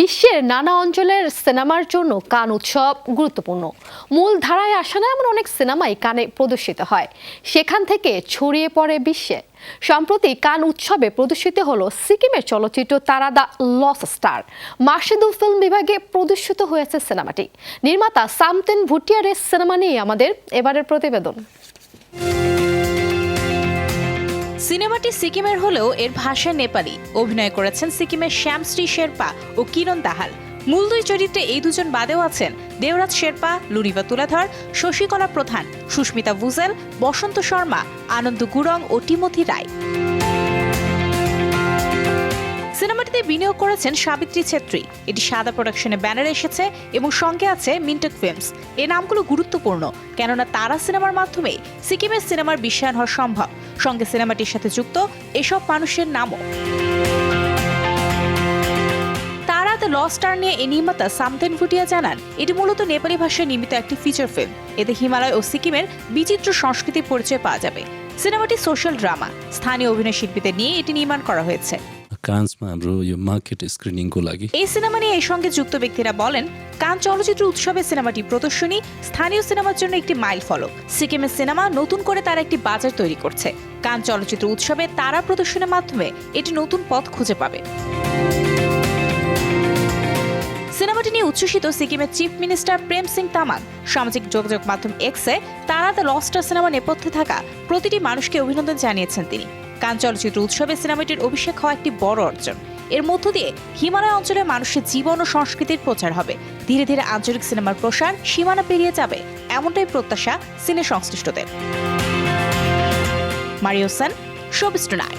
বিশ্বের নানা অঞ্চলের সিনেমার জন্য কান উৎসব গুরুত্বপূর্ণ। মূল ধারায় আসা না এমন অনেক সিনেমাই কানে প্রদর্শিত হয়। সেখান থেকে ছড়িয়ে পড়ে বিশ্বে। সম্প্রতি কান উৎসবে প্রদর্শিত হলো সিকিমের চলচ্চিত্র তারা দা লস স্টার মার্শিদু ফিল্ম বিভাগে প্রদর্শিত হয়েছে সিনেমাটি। নির্মাতা সামতেন ভুটিয়ারের সিনেমা নিয়ে আমাদের এবারের প্রতিবেদন। সিনেমাটি সিকিমের হলেও এর ভাষা নেপালি। অভিনয় করেছেন সিকিমের শ্যামশ্রী শেরপা ও কিরণ দাহাল। মূল দুই চরিত্রে এই দুজন বাদেও আছেন দেওরাজ শেরপা, লুরিবা তুলাধর, শশীকলা প্রধান, সুস্মিতা বুজেল বসন্ত শর্মা, আনন্দ গুরং ও টিমথি রায়। বিনিয়োগ করেছেন সাবিত্রী ছেত্রী। এটি সাদা প্রোডাকশনে ব্যানার এসেছে এবং সঙ্গে আছে মিন্টেক ফিল্মস। এই নামগুলো গুরুত্বপূর্ণ, কেননা তারা সিনেমার মাধ্যমে সিকিমের সিনেমার বিশ্বায়ন হওয়া সম্ভব। সঙ্গে সিনেমাটির সাথে যুক্ত এসব মানুষের নামও। তারা দ্য লস্ট স্টার নিয়ে এই নির্মাতা সামথেন ভুটিয়া জানান, এটি মূলত নেপালি ভাষায় নির্মিত একটি ফিচার ফিল্ম এতে হিমালয় ও সিকিমের বিচিত্র সংস্কৃতির পরিচয় পাওয়া যাবে। সিনেমাটি সোশ্যাল ড্রামা স্থানীয় অভিনয় শিল্পীদের নিয়ে এটি নির্মাণ করা হয়েছে। कान्समा हाम्रो यो मार्केट स्क्रिनिङको लागि এই সিনেমা নিয়ে এর সঙ্গে যুক্ত ব্যক্তিরা বলেন কান চলচ্চিত্র উৎসবে সিনেমাটি প্রদর্শনী স্থানীয় সিনেমার জন্য একটি মাইল ফলক সিকিমের সিনেমা নতুন করে তারা একটি বাজার তৈরি করছে কান চলচ্চিত্র উৎসবে তারা প্রদর্শনের মাধ্যমে এটি নতুন পথ খুঁজে পাবে সিনেমাটি নিয়ে উচ্ছ্বসিত সিকিমের চিফ মিনিস্টার প্রেম সিং তামাং সামাজিক যোগাযোগ মাধ্যম এক্সে তারা দ্য লস্টার সিনেমা নেপথ্যে থাকা প্রতিটি মানুষকে অভিনন্দন জানিয়েছেন তিনি কান চলচ্চিত্র উৎসবে সিনেমাটির অভিষেক হওয়া একটি বড় অর্জন। এর মধ্য দিয়ে হিমালয় অঞ্চলের মানুষের জীবন ও সংস্কৃতির প্রচার হবে। ধীরে ধীরে আঞ্চলিক সিনেমার প্রসার সীমানা পেরিয়ে যাবে এমনটাই প্রত্যাশা সিনে সংশ্লিষ্টদের মারিওসান শোবিস্টনায়